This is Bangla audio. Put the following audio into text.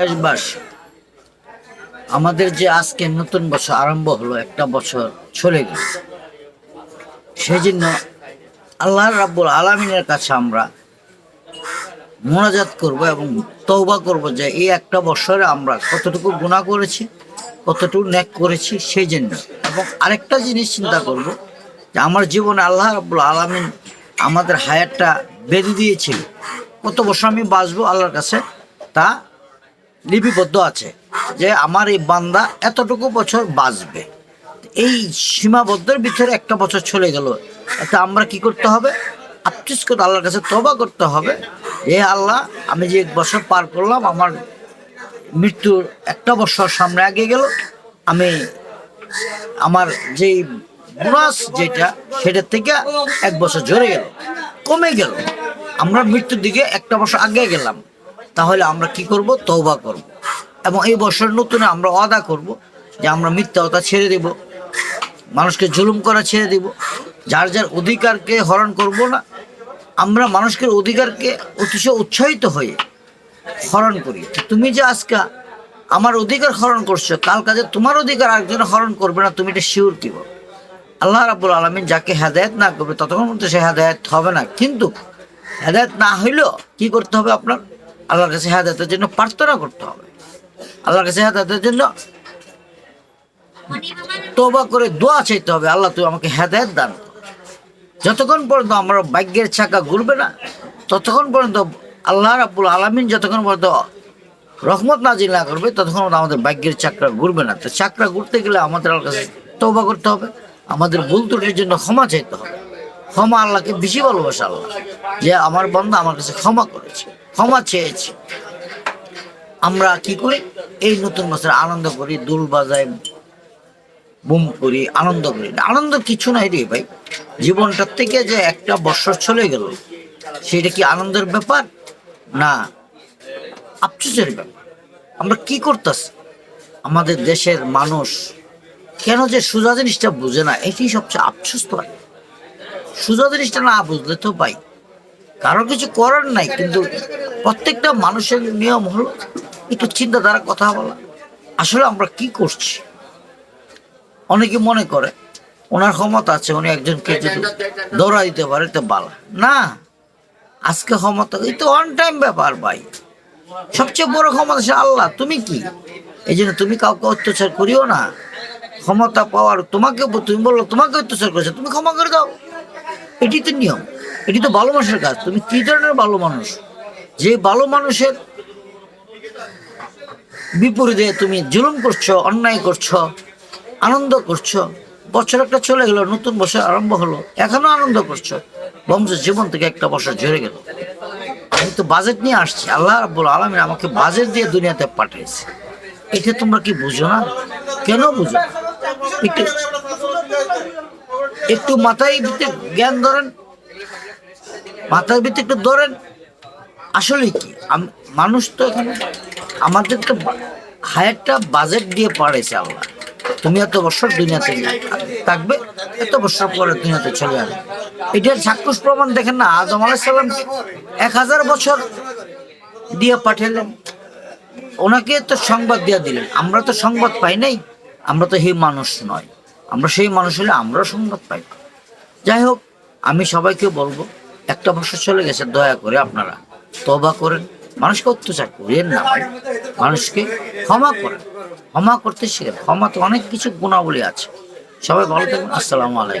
দেশবাস আমাদের যে আজকে নতুন বছর আরম্ভ হলো, একটা বছর চলে গেল সেই জন্য আল্লাহ রাব্বুল আলমিনের কাছে আমরা মোনাজাত করব এবং তৌবা করব যে এই একটা বছরে আমরা কতটুকু গুণা করেছি, কতটুকু ন্যাক করেছি সেই জন্য এবং আরেকটা জিনিস চিন্তা করব যে আমার জীবনে আল্লাহ রাব্বুল আলমিন আমাদের হায়ারটা বেঁধে দিয়েছিল। কত বছর আমি বাঁচবো আল্লাহর কাছে, তা লিপিবদ্ধ আছে যে আমার এই বান্দা এতটুকু বছর বাঁচবে। এই সীমাবদ্ধের ভিতরে একটা বছর চলে গেল। এটা আমরা কি করতে হবে? আফসোস করে আল্লাহর কাছে তবা করতে হবে। এ আল্লাহ, আমি যে বছর পার করলাম, আমার মৃত্যুর একটা বছর সামনে আগে গেল। আমি আমার যেই বোনাস যেটা সেটার থেকে এক বছর ঝরে গেল, কমে গেল। আমরা মৃত্যুর দিকে একটা বছর আগে গেলাম। তাহলে আমরা কি করব? তৌবা করব। এবং এই বছর নতুন আমরা অদা করব যে আমরা মিথ্যাতা ছেড়ে দেব। মানুষকে জুলুম করা ছেড়ে দেব। যার যার অধিকারকে হরণ করব না, আমরা মানুষকে অধিকারকে অতিশয় উৎসাহিত হয়ে হরণ করি। তুমি যে আজকে আমার অধিকার হরণ করছ, কাল কাজে তোমার অধিকার আরেকজন হরণ করবে না, তুমি এটা শিওর বল? আল্লাহ রাবুল আলমিন যাকে হেদায়ত না করবে, ততক্ষণ পর্যন্ত সে হেদায়ত হবে না। কিন্তু হেদায়ত না হইলেও কি করতে হবে আপনার? আল্লাহর কাছে হেদায়তের জন্য প্রার্থনা করতে হবে। আল্লাহর কাছে হেদায়তের জন্য তোবা করে দোয়া চাইতে হবে। আল্লাহ, তুই আমাকে হেদায়ত দান। যতক্ষণ পর্যন্ত আমার ভাগ্যের চাকা ঘুরবে না, ততক্ষণ পর্যন্ত আল্লাহ রাবুল আলমিন যতক্ষণ পর্যন্ত রহমত নাজিল না করবে, ততক্ষণ আমাদের ভাগ্যের চাকরা ঘুরবে না। তো চাকরা ঘুরতে গেলে আমাদের আল্লাহর কাছে তৌবা করতে হবে। আমাদের ভুল ত্রুটির জন্য ক্ষমা চাইতে হবে। ক্ষমা আল্লাহকে বেশি ভালোবাসা আল্লাহ। যে আমার বন্ধু আমার কাছে ক্ষমা করেছে, ক্ষমা চেয়েছে। আমরা কি করি? এই নতুন বছর আনন্দ করি, দুল বাজাই বুম করি, আনন্দ করি। আনন্দ কিছু নাই রে ভাই। জীবনটার থেকে যে একটা বছর চলে গেল, সেটা কি আনন্দের ব্যাপার? না, আফসোসের ব্যাপার। আমরা কি করতেছি? আমাদের দেশের মানুষ কেন যে সোজা জিনিসটা বুঝে না এটি সবচেয়ে আফসোস পায় সোজা জিনিসটা না বুঝলে তো পাই কারও কিছু করার নাই, কিন্তু প্রত্যেকটা মানুষের নিয়ম হলো একটু চিন্তাধারা কথা বলা। আসলে আমরা কি করছি? অনেকে মনে করে, ওনার ক্ষমতা আছে, উনি একজনকে যদি দৌড়া দিতে পারে, তো বালা। না, আজকে ক্ষমতা, এই তো অন টাইম ব্যাপার ভাই। সবচেয়ে বড় ক্ষমতা সে আল্লাহ, তুমি কি? এই জন্য তুমি কাউকে অত্যাচার করিও না। ক্ষমতা পাওয়ার তোমাকে, তুমি বলল তোমাকে অত্যাচার করেছে, তুমি ক্ষমা করে দাও। এটি তো নিয়ম, এটি তো ভালো মানুষের কাজ। তুমি কি ধরনের ভালো মানুষ? যে ভালো মানুষের বিপরীতে তুমি জুলুম করছ, অন্যায় করছ, আনন্দ করছ, বছর একটা চলে গেল, নতুন বছর আরম্ভ হলো, এখনও আনন্দ করছ বংশ জীবন থেকে একটা বছর ঝরে গেল। আমি তো বাজেট নিয়ে আসছি, আল্লাহ রাব্বুল আলমিন আমাকে বাজেট দিয়ে দুনিয়াতে পাঠিয়েছে এটা তোমরা কি বুঝো না? কেন বুঝো? না? একটু মাথায় ভিতরে জ্ঞান ধরেন। মাথার ভিতরে একটু ধরেন। আসলে কি? মানুষ তো এখানে আমাদের তো হায়ারটা বাজেট দিয়ে পাড়েছে আল্লাহ। তুমি এত বছর দুনিয়াতে থাকবে, এত বছর পরে দুনিয়াতে চলে যাবে এটার সাক্ষুষ প্রমাণ দেখেন না, আদম আলাইসাল্লাম এক হাজার বছর দিয়ে পাঠালেন। ওনাকে তো সংবাদ দিয়ে দিলেন। আমরা তো সংবাদ পাই নাই, আমরা তো হে মানুষ নয়। আমরা সেই মানুষ হলে আমরাও সংবাদ পাই। যাই হোক, আমি সবাইকে বলব, একটা বছর চলে গেছে, দয়া করে আপনারা তবা করেন। মানুষকে অত্যাচার করেন না ভাই। মানুষকে ক্ষমা করেন। ক্ষমা করতে শিখেন। ক্ষমা তো অনেক কিছু গুণাবলী আছে। সবাই ভালো আসসালামু আলাইকুম।